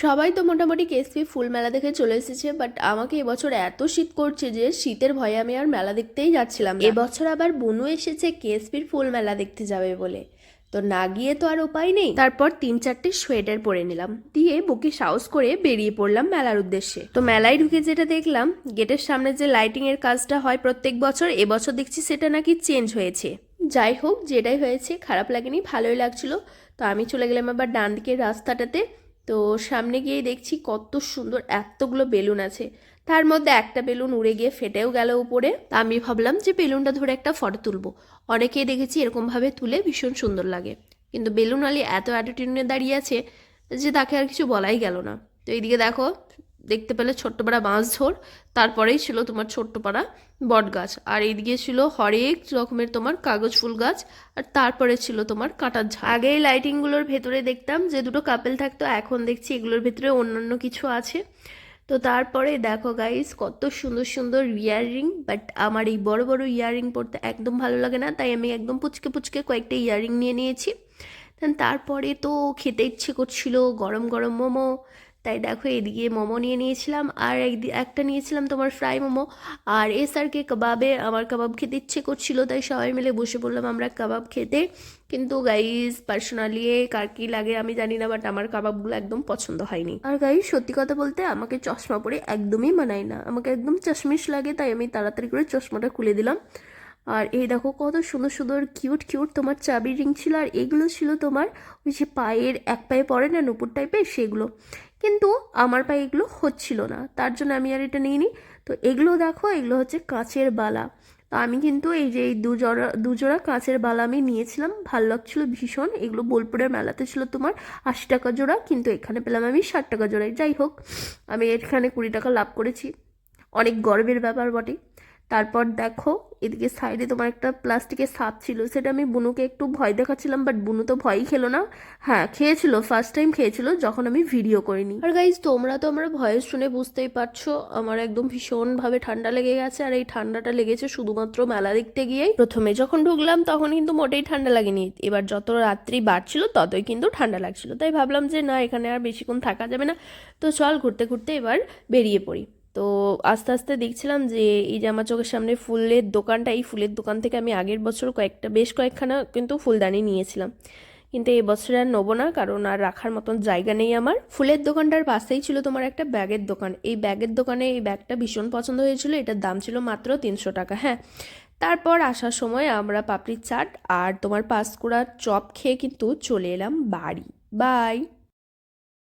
সবাই তো মোটামুটি কেসপি ফুল মেলা দেখে চলে এসেছে বাট আমাকে এবছর এত শীত করছে যে শীতের ভয়ে আমি আর মেলা দেখতেই যাচ্ছিলাম এবছর আবার বনু এসেছে কেসপির ফুল মেলা দেখতে যাবে বলে। তো না গিয়ে তো আর উপায় নেই। তারপর তিন চারটে সোয়েটার পরে নিলাম, দিয়ে বুকে সাহস করে বেরিয়ে পড়লাম মেলার উদ্দেশ্যে। তো মেলায় ঢুকে যেটা দেখলাম, গেটের সামনে যে লাইটিং এর কাজটা হয় প্রত্যেক বছর, এবছর দেখছি সেটা নাকি চেঞ্জ হয়েছে। যাই হোক, যেটাই হয়েছে, খারাপ লাগেনি, ভালোই লাগছিল। তো আমি চলে গেলাম আবার ডান দিকের রাস্তাটাতে তো সামনে গিয়ে দেখছি কত সুন্দর এতগুলো বেলুন আছে। তার মধ্যে একটা বেলুন উড়ে গিয়ে ফেটেও গেল উপরে। তা আমি ভাবলাম যে বেলুনটা ধরে একটা ফটো তুলবো। অনেকেই দেখেছি এরকমভাবে তুলে ভীষণ সুন্দর লাগে। কিন্তু বেলুন আলী এত অ্যাটিটিউডে দাঁড়িয়ে আছে যে তাকে আর কিছু বলাই গেল না। তো এইদিকে দেখো দেখতে পেলে ছোট্টপাড়া বাঁশ ঝোড় তারপরেই ছিল তোমার ছোট্টপাড়া বট গাছ আর এইদিকে ছিল হরেক রকমের তোমার কাগজ ফুল গাছ, আর তারপরে ছিল তোমার কাঁটার ঝাড়। আগে এই লাইটিংগুলোর ভেতরে দেখতাম যে দুটো কাপেল থাকতো, এখন দেখছি এগুলোর ভেতরে অন্যান্য কিছু আছে। তো তারপরে দেখো গাইস কত সুন্দর সুন্দর ইয়াররিং বাট আমার এই বড় বড় ইয়াররিং পরতে একদম ভালো লাগে না, তাই আমি একদম পুচকে পুচকে কয়েকটা ইয়াররিং নিয়ে নিয়েছি। তারপরে তো খেতে ইচ্ছে করছিল, গরম গরম মোমো তাই দেখো এদিকে মোমো নিয়ে নিয়েছিলাম আর একদি, একটা নিয়েছিলাম তোমার ফ্রাই মোমো। আর এস আর কে কাবাবে আমার কাবাব খেতে ইচ্ছে করছিল, তাই সবাই মিলে বসে পড়লাম আমরা কাবাব খেতে। কিন্তু গাইজ পার্সোনালি কার কি লাগে আমি জানি না বাট আমার কাবাবগুলো একদম পছন্দ হয়নি। আর গাইজ সত্যি কথা বলতে আমাকে চশমা পরে একদমই মানায় না। আমাকে একদম চশমিশ লাগে, তাই আমি তাড়াতাড়ি করে চশমাটা খুলে দিলাম। আর এই দেখো কত সুন্দর সুন্দর কিউট কিউট তোমার চাবি রিং ছিল আর এগুলো ছিল তোমার ওই যে পায়ের, এক পায়ে পরে না নুপুর টাইপের সেগুলো। কিন্তু আমার পায়ে এগুলো হচ্ছিল না, তার জন্য আমি আর এটা নিইনি। তো এগুলো দেখো, এগুলো হচ্ছে কাঁচের বালা। তো আমি কিন্তু এই যে এই দুজোড়া দুজোড়া কাঁচের বালা আমি নিয়েছিলাম, ভালো লাগছিল ভীষণ। এগুলো বোলপুরের মেলাতে ছিল তোমার আশি টাকা জোড়া, কিন্তু এখানে পেলাম আমি ষাট টাকা জোড়ায়। যাই হোক, আমি এখানে কুড়ি টাকা লাভ করেছি। অনেক গর্বের ব্যাপার বটে। তারপর দেখো, এদিকে সাইডে তোমার একটা প্লাস্টিকের সাপ ছিল, সেটা আমি বুনুকে একটু ভয় দেখাচ্ছিলাম বাট বুনু তো ভয়ই খেলো না। হ্যাঁ খেয়েছিল ফার্স্ট টাইম খেয়েছিল, যখন আমি ভিডিও করিনি। আর গাইজ তোমরা তো আমার ভয়েস শুনে বুঝতেই পারছ, আমার একদম ভীষণভাবে ঠান্ডা লেগে গেছে, আর এই ঠান্ডাটা লেগেছে শুধুমাত্র মেলা দেখতে গিয়েই। প্রথমে যখন ঢুকলাম তখন কিন্তু মোটেই ঠান্ডা লাগেনি। এবার যত রাত্রি বাড়ছিল, ততই কিন্তু ঠান্ডা লাগছিল। তাই ভাবলাম যে না, এখানে আর বেশিক্ষণ থাকা যাবে না। তো চল ঘুরতে ঘুরতে এবার বেরিয়ে পড়ি। তো আস্তে আস্তে দেখছিলাম যে এই যে আমার চোখের সামনে ফুলের দোকানটা, এই ফুলের দোকান থেকে আমি আগের বছর কয়েকটা, বেশ কয়েকখানা কিন্তু ফুলদানি নিয়েছিলাম। কিন্তু এই বছরে আর নেব না, কারণ আর রাখার মতন জায়গা নেই আমার। ফুলের দোকানটার পাশেই ছিল তোমার একটা ব্যাগের দোকান। এই ব্যাগের দোকানে এই ব্যাগটা ভীষণ পছন্দ হয়েছিল, এটার দাম ছিল মাত্র তিনশো টাকা হ্যাঁ। তারপর আসার সময় আমরা পাপড়ির চাট আর তোমার পাঁশকুড়ার চপ খেয়ে কিন্তু চলে এলাম বাড়ি। বাই!